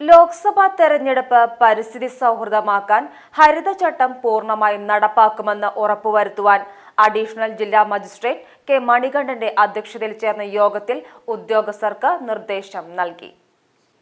ലോക്സഭാ തെരഞ്ഞെടുപ്പ് പരിസ്ഥിതി സൗഹൃദമാക്കാൻ ഹരിതചട്ടം പൂർണമായും നടപ്പാക്കുമെന്ന് ഉറപ്പുവരുത്തുവാൻ അഡീഷണൽ ജില്ലാ മജിസ്ട്രേറ്റ് കെ മണികണ്ഠന്റെ അധ്യക്ഷതയിൽ ചേർന്ന യോഗത്തിൽ ഉദ്യോഗസ്ഥർക്ക് നിർദ്ദേശം നൽകി.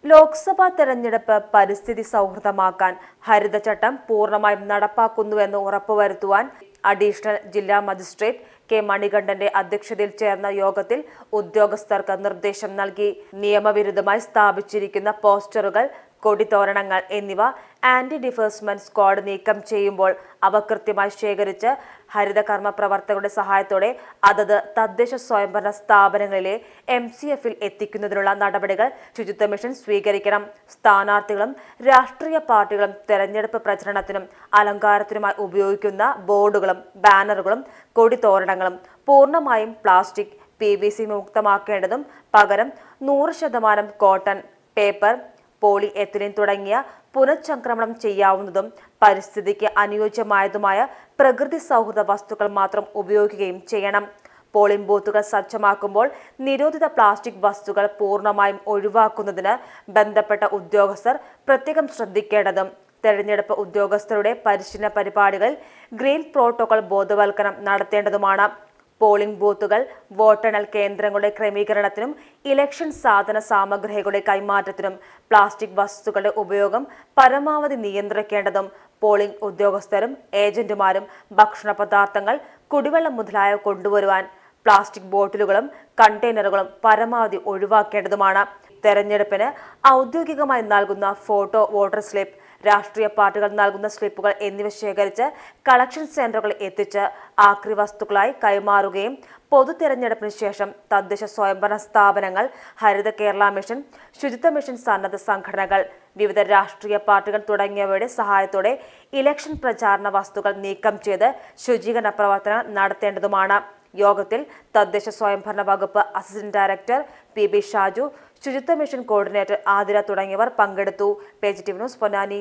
ലോക്സഭാ തെരഞ്ഞെടുപ്പ് പരിസ്ഥിതി സൗഹൃദമാക്കാൻ ഹരിതചട്ടം പൂർണമായും നടപ്പാക്കുന്നുവെന്ന് ഉറപ്പുവരുത്തുവാൻ അഡീഷണൽ ജില്ലാ മജിസ്ട്രേറ്റ് കെ മണികണ്ഠന്റെ അധ്യക്ഷതയിൽ ചേർന്ന യോഗത്തിൽ ഉദ്യോഗസ്ഥർക്ക് നിർദ്ദേശം നൽകി. നിയമവിരുദ്ധമായി സ്ഥാപിച്ചിരിക്കുന്ന പോസ്റ്ററുകൾ കൊടിത്തോരണങ്ങൾ എന്നിവ ആന്റി ഡിഫേഴ്സ്മെന്റ് സ്ക്വാഡ് നീക്കം ചെയ്യുമ്പോൾ അവ കൃത്യമായി ശേഖരിച്ച് ഹരിതകർമ്മ പ്രവർത്തകരുടെ സഹായത്തോടെ അതത് തദ്ദേശ സ്വയംഭരണ സ്ഥാപനങ്ങളിലെ എം സി എഫിൽ എത്തിക്കുന്നതിനുള്ള നടപടികൾ ശുചിത്വ മിഷൻ സ്വീകരിക്കണം. സ്ഥാനാർത്ഥികളും രാഷ്ട്രീയ പാർട്ടികളും തെരഞ്ഞെടുപ്പ് പ്രചരണത്തിനും അലങ്കാരത്തിനുമായി ഉപയോഗിക്കുന്ന ബോർഡുകളും ബാനറുകളും കൊടിത്തോരണങ്ങളും പൂർണമായും പ്ലാസ്റ്റിക് പി വി സി മുക്തമാക്കേണ്ടതും പകരം നൂറ് ശതമാനം കോട്ടൺ പേപ്പർ പോളി എത്തിലിൻ തുടങ്ങിയ പുനഃചംക്രമണം ചെയ്യാവുന്നതും പരിസ്ഥിതിക്ക് അനുയോജ്യമായതുമായ പ്രകൃതി സൗഹൃദ വസ്തുക്കൾ മാത്രം ഉപയോഗിക്കുകയും ചെയ്യണം. പോളിംഗ് ബൂത്തുകൾ സജ്ജമാക്കുമ്പോൾ നിരോധിത പ്ലാസ്റ്റിക് വസ്തുക്കൾ പൂർണമായും ഒഴിവാക്കുന്നതിന് ബന്ധപ്പെട്ട ഉദ്യോഗസ്ഥർ പ്രത്യേകം ശ്രദ്ധിക്കേണ്ടതും. തെരഞ്ഞെടുപ്പ് ഉദ്യോഗസ്ഥരുടെ പരിശീലന പരിപാടികൾ ഗ്രീൻ പ്രോട്ടോകോൾ ബോധവൽക്കരണം നടത്തേണ്ടതുമാണ്. പോളിംഗ് ബൂത്തുകൾ വോട്ടെണ്ണൽ കേന്ദ്രങ്ങളുടെ ക്രമീകരണത്തിനും ഇലക്ഷൻ സാധന സാമഗ്രികളുടെ കൈമാറ്റത്തിനും പ്ലാസ്റ്റിക് വസ്തുക്കളുടെ ഉപയോഗം പരമാവധി നിയന്ത്രിക്കേണ്ടതും പോളിംഗ് ഉദ്യോഗസ്ഥരും ഏജന്റുമാരും ഭക്ഷണ പദാർത്ഥങ്ങൾ കുടിവെള്ളം മുതലായവ കൊണ്ടുവരുവാൻ പ്ലാസ്റ്റിക് ബോട്ടിലുകളും കണ്ടെയ്നറുകളും പരമാവധി ഒഴിവാക്കേണ്ടതുമാണ്. തെരഞ്ഞെടുപ്പിന് ഔദ്യോഗികമായി നൽകുന്ന ഫോട്ടോ വോട്ടർ സ്ലിപ്പ് രാഷ്ട്രീയ പാർട്ടികൾ നൽകുന്ന സ്ലിപ്പുകൾ എന്നിവ ശേഖരിച്ച് കളക്ഷൻ സെന്ററുകളിൽ എത്തിച്ച് ആക്രി വസ്തുക്കളായി കൈമാറുകയും പൊതു തെരഞ്ഞെടുപ്പിന് ശേഷം തദ്ദേശ സ്വയംഭരണ സ്ഥാപനങ്ങൾ ഹരിത കേരള മിഷൻ ശുചിത്വ മിഷൻ സന്നദ്ധ സംഘടനകൾ വിവിധ രാഷ്ട്രീയ പാർട്ടികൾ തുടങ്ങിയവയുടെ സഹായത്തോടെ ഇലക്ഷൻ പ്രചാരണ വസ്തുക്കൾ നീക്കം ചെയ്ത് ശുചീകരണ പ്രവർത്തനം നടത്തേണ്ടതുമാണ്. യോഗത്തിൽ തദ്ദേശ സ്വയംഭരണ വകുപ്പ് assistant director P B Shaju ശുചിത്വ മിഷൻ കോർഡിനേറ്റർ ആതിര തുടങ്ങിയവർ പങ്കെടുത്തു. Page T news Ponnani.